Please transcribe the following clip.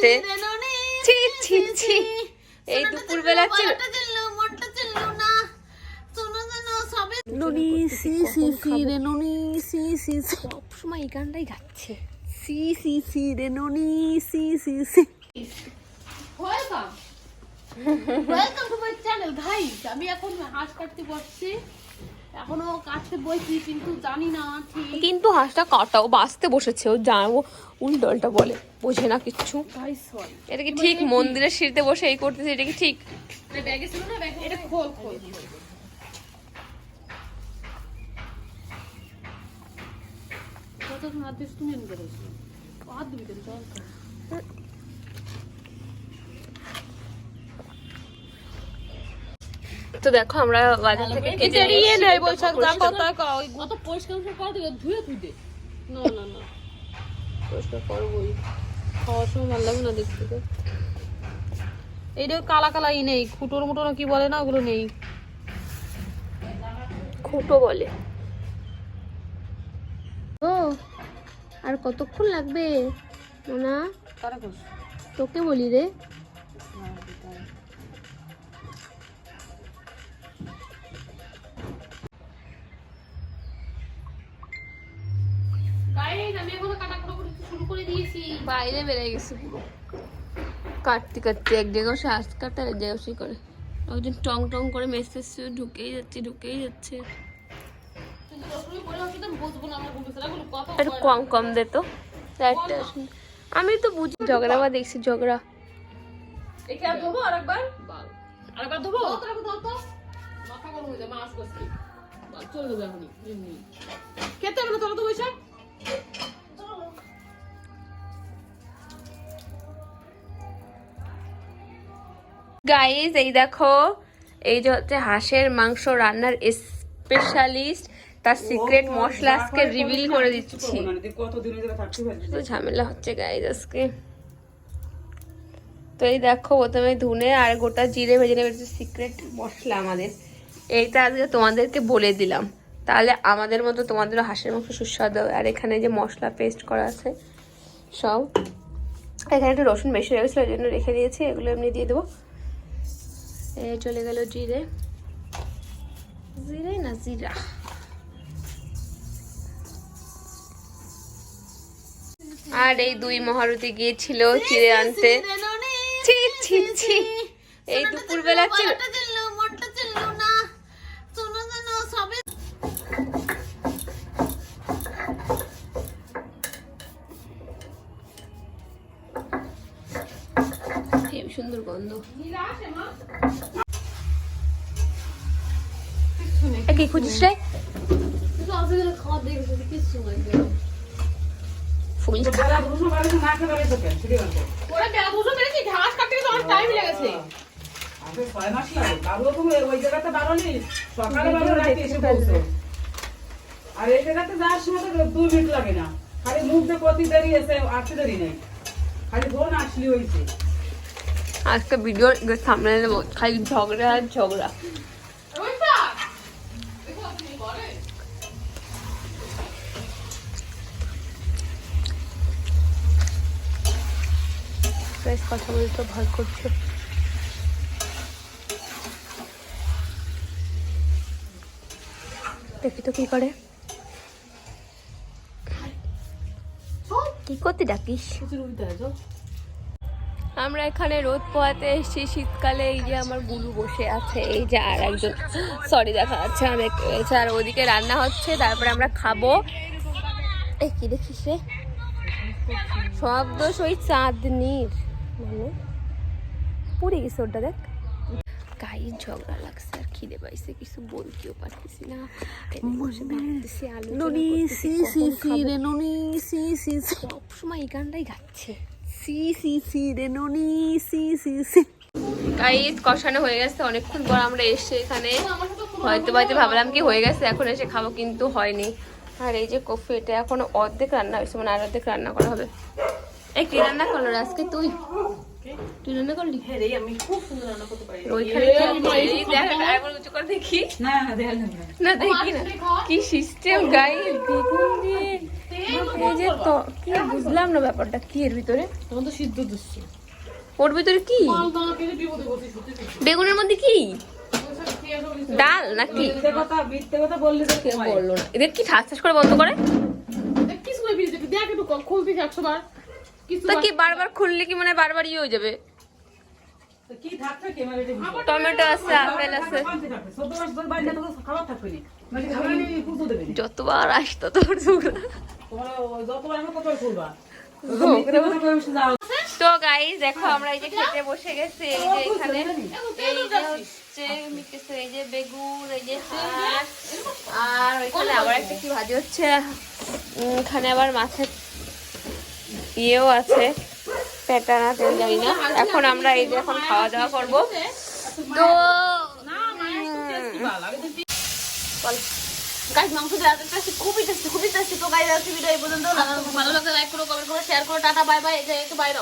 ছি ছি ছি। এই দুপুর বেলা ছিল নুনি সি সি সি রে নুনি সি সি সি। সবসময় এই গানটাই গাচ্ছে। সি সি সি রে নুনি সি সি C. Welcome welcome to my channel guys আমি এখন হাঁস কাটতে বসছি। এখনও কাটতে বইছি কিন্তু জানি না ঠিক। কিন্তু হাঁসটা কাটাও বাঁচতে বসেছে ও জানো উল্টোলটা বলে বোঝে না কিচ্ছু। এটা কি ঠিক? মন্দিরের সিঁড়িতে বসে এই করতেছে এটা কি ঠিক? ব্যাগে ছিল না? ব্যাগে এটা খোল খোল। তুমি তো দেখো আমরা বাজার থেকে কেটে ইয়ে নেই বৈশাখ যা কথা কও। অত পরিষ্কার পরিষ্কার করে দিও ধুয়ে তুই না না না। পরিষ্কার করবোই। খাওয়ার সময় ভালো লাগবে না দেখতে। তো এইটা কালা কালা ই নেই খুটোর মুটো না কি বলে না ওগুলো নেই। খুঁটো বলে। ও আর কতক্ষণ লাগবে? না তোকে বলি রে। আমি এখনও কাটা করতে শুরু করে দিয়েছি। বাইরে বেরিয়ে গেছে পুরো। কাটতে কাটতে এক জায়গায় সে আস কাটতে আর এক জায়গায় সে করে। একজন টং টং করে মেসেজ ঢুকেই যাচ্ছে ঢুকেই যাচ্ছে। তো না কম কম দে তো। একটা আমি তো বুঝি ঝগড়া বা দেখছি ঝগড়া। একে আর ধোবো আরেকবার? বাল। আরেকবার গাইজ এই দেখো এই যে হচ্ছে হাঁসের মাংস রান্নার স্পেশালিস্ট তার সিক্রেট মশলা আজকে রিভিল করে দিচ্ছি। ঝামেলা হচ্ছে গাইজ আজকে। তো এই দেখো প্রথমে ধুনে আর গোটা জিরে ভেজে নেবে সিক্রেট মশলা আমাদের। এইটা আজকে তোমাদেরকে বলে দিলাম। তাহলে আমাদের মতো তোমাদেরও হাঁসের মাংস সুস্বাদু আর এখানে যে মশলা পেস্ট করা আছে সব। এখানে একটু রসুন বেশি গেছিল ওই জন্য রেখে দিয়েছি। এগুলো এমনি দিয়ে দেবো। চলে গেল জিরে। জিরে না জিরা? আর এই দুই মহারতি গিয়েছিল চিড়ে আনতে। ছি ছি ছি এই দুপুর বেলা ছিল সুন্দর গন্ধ। কি খুঁজিস রে। আর এই জায়গাতে যাওয়ার সময় তো দু মিনিট লাগে না। খালি মুখ দিয়ে কতি দেরি এসে আসতে দেরি নেই। খালি বোন আসলি হয়েছে আজকে ভিডিওর সামনে নেব। খালি ঝগড়া আর ঝগড়া। কথা বলতে ভয় করছে। দেখি তো কি করে। কি করতে ডাকিস? আমরা এখানে রোদ পোয়াতে এসেছি শীতকালে এই যে আমার গুরু বসে আছে এই যে আর একজন সরি দেখা যাচ্ছে দেখতে আর ওদিকে রান্না হচ্ছে তারপরে আমরা খাব। এই কি দেখিস রে? সব দোষ ওই চাঁদনির মানে পড়ে গেছে ওটা দেখ। গায়ে ঝগড়া লাগছে আর খিদে পাইছে কিছু বলতেও পারতেছি না। কখন নুনি সি সি সি। সবসময় এই গানটাই গাচ্ছে। সি সি সি, রে ননি সি সি সি। গাইস কষানো হয়ে গেছে, অনেকক্ষণ পর আমরা এসে এখানে। হয়তো বাইতে ভাবলাম কি হয়ে গেছে, এখন এসে খাব, কিন্তু হয়নি। আর এই যে কফি, এটা এখন অর্ধেক রান্না হয়েছে মানে আর অর্ধেক রান্না করা হবে। এই কি রান্না করল আজকে তুই? তুই রান্না করলি? হ্যাঁ রে আমি খুব সুন্দর রান্না করতে পারি। ওইখানে এই দেখ করে না না দেখালাম না না দেখি না। কি সিস্টেম গাই বেগুন দিয়ে এই যে তো কি বুঝলাম না ব্যাপারটা কি এর ভিতরে? তখন তো সিদ্ধ দিচ্ছে ওর ভিতরে কি? বেগুনের মধ্যে কি। ডাল নাকি? মিথ্যে কথা মিথ্যে কথা বললে তো কে বলল না? এদের কি ঠাস ঠাস করে বন্ধ করে? দেখ কিছু করে ফিরে দেখ একটু একশো বার কিছু তা কি বারবার খুললে কি মানে বারবার ইয়ে হয়ে যাবে? তো কি থাকছে ক্যামেরাতে টমেটো আছে আপেল আছে। মানে। যতবার আসতো যাও। তো গাইস দেখো আমরা এই যে খেতে বসে গেছি এই যে এখানে। এই যে হচ্ছে মিটেছে এই যে বেগুন এই যে আর ওইখানে আবার একটা কি ভাজি হচ্ছে? এখানে আবার মাছের ইয়েও আছে, প্যাটার্ন আছে, জানি না। এখন আমরা এই যে এখন খাওয়া দাওয়া করব। তো খুবই খুবই তো গাইজ আজকে ভিডিও এই পর্যন্ত। ভালো লাগলে লাইক করো কমেন্ট করো শেয়ার করো, টাটা বাই বাই এই যে একটু বাইরে